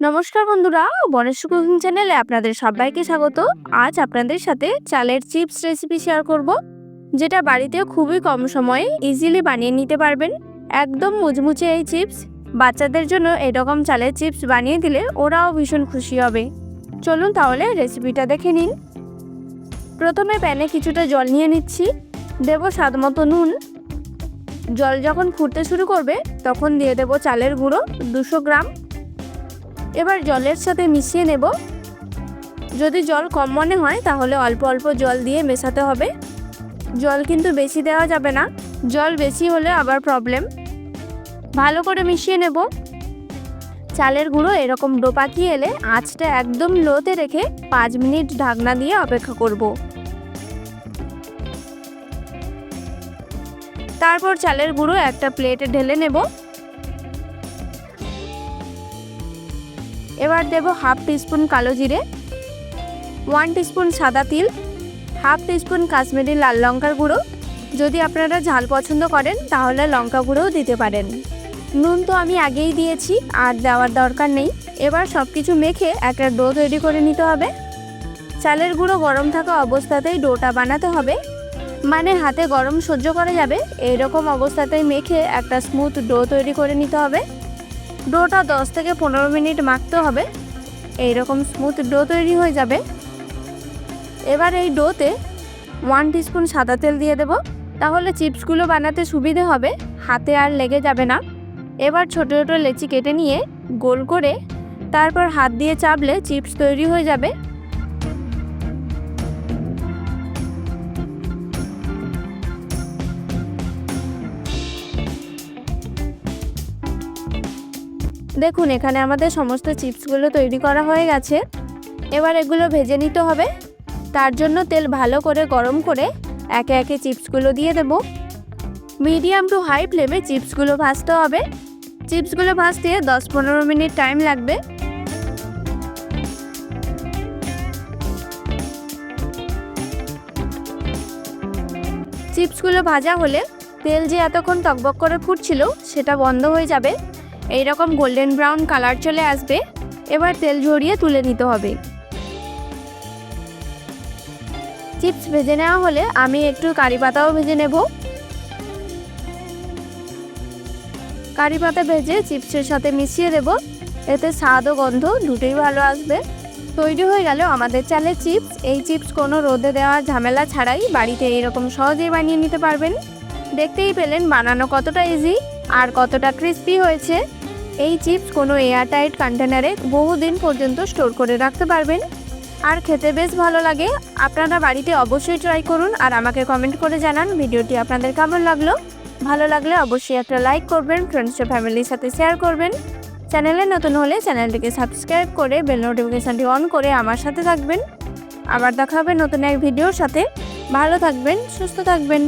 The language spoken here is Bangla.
নমস্কার বন্ধুরা বনেশ কুকিং চ্যানেলে আপনাদের সবাইকে স্বাগত। আজ আপনাদের সাথে চালের চিপস রেসিপি শেয়ার করব যেটা বাড়িতে খুবই কম সময়ে ইজিলি বানিয়ে নিতে পারবেন। একদম মুচমুচে এই চিপস বাচ্চাদের জন্য এরকম চালের চিপস বানিয়ে দিলে ওরাও ভীষণ খুশি হবে। চলুন তাহলে রেসিপিটা দেখে নিন। প্রথমে প্যানে কিছুটা জল নিয়ে নিচ্ছি দেব স্বাদ মতো নুন। জল যখন ফুটতে শুরু করবে তখন দিয়ে দেব চালের গুঁড়ো দুশো গ্রাম। এবার জলের সাথে মিশিয়ে নেব। যদি জল কম মনে হয়, তাহলে অল্প অল্প জল দিয়ে মেশাতে হবে। জল কিন্তু বেশি দেওয়া যাবে না। জল বেশি হলে আবার প্রবলেম ভালো করে মিশিয়ে নেব। চালের গুঁড়ো এরকম ডো পাকিয়ে এলে আঁচটা একদম লোতে রেখে পাঁচ মিনিট ঢাকনা দিয়ে অপেক্ষা করব। তারপর চালের গুঁড়ো একটা প্লেটে ঢেলে নেব। এবার দেব হাফ টিস্পুন কালো জিরে, ওয়ান টিস্পুন সাদা তিল, হাফ টিস্পুন কাশ্মীরি লাল লঙ্কার গুঁড়ো। যদি আপনারা ঝাল পছন্দ করেন, তাহলে লঙ্কা গুঁড়োও দিতে পারেন। নুন তো আমি আগেই দিয়েছি, আর দেওয়ার দরকার নেই। এবার সব কিছু মেখে একটা ডো তৈরি করে নিতে হবে। চালের গুঁড়ো গরম থাকা অবস্থাতেই ডোটা বানাতে হবে। মানে হাতে গরম সহ্য করা যাবে, এইরকম অবস্থাতেই মেখে একটা স্মুথ ডো তৈরি করে নিতে হবে। ডোটা দশ থেকে পনেরো মিনিট মাখতে হবে। এই রকম স্মুথ ডো তৈরি হয়ে যাবে। এবার এই ডোতে ওয়ান টিস্পুন সাদা তেল দিয়ে দেব। তাহলে চিপসগুলো বানাতে সুবিধে হবে, হাতে আর লেগে যাবে না। এবার ছোট ছোটো লেচি কেটে নিয়ে গোল করে তারপর হাত দিয়ে চাপলে চিপস তৈরি হয়ে যাবে। দেখুন, এখানে আমাদের সমস্ত চিপসগুলো তৈরি করা হয়ে গেছে। এবার এগুলো ভেজে নিতে হবে। তার জন্য তেল ভালো করে গরম করে একে একে চিপসগুলো দিয়ে দেব। মিডিয়াম টু হাই ফ্লেমে চিপসগুলো ভাজতে হবে। চিপসগুলো ভাজতে দশ পনেরো মিনিট টাইম লাগবে। চিপসগুলো ভাজা হলে তেল যে এতক্ষণ টকবক করে ফুটছিল, সেটা বন্ধ হয়ে যাবে। এই রকম গোল্ডেন ব্রাউন কালার চলে আসবে। এবার তেল ঝরিয়ে তুলে নিতে হবে। চিপস ভেজে নেওয়া হলে আমি একটু কারি পাতাও ভেজে নেব। কারি পাতা ভেজে চিপসের সাথে মিশিয়ে দেব। এতে স্বাদ ও গন্ধ দুটোই ভালো আসবে। তৈরি হয়ে গেল আমাদের চালের চিপস এই চিপস কোনো রোদে দেওয়ার ঝামেলা ছাড়াই বাড়িতে এইরকম সহজেই বানিয়ে নিতে পারবেন। দেখতেই পেলেন বানানো কতটা ইজি আর কতটা ক্রিস্পি হয়েছে। এই চিপস কোনো এয়ারটাইট কন্টেনারে বহুদিন পর্যন্ত স্টোর করে রাখতে পারবেন। আর খেতে বেশ ভালো লাগে। আপনারা বাড়িতে অবশ্যই ট্রাই করুন আর আমাকে কমেন্ট করে জানান ভিডিওটি আপনাদের কেমন লাগল। ভালো লাগলে অবশ্যই একটা লাইক করবেন ফ্রেন্ডস ফ্যামিলির সাথে শেয়ার করবেন। চ্যানেলে নতুন হলে চ্যানেলটিকে সাবস্ক্রাইব করে বেল নোটিফিকেশানটি অন করে আমার সাথে থাকবেন। আবার দেখা হবে নতুন এক ভিডিওর সাথে। ভালো থাকবেন, সুস্থ থাকবেন।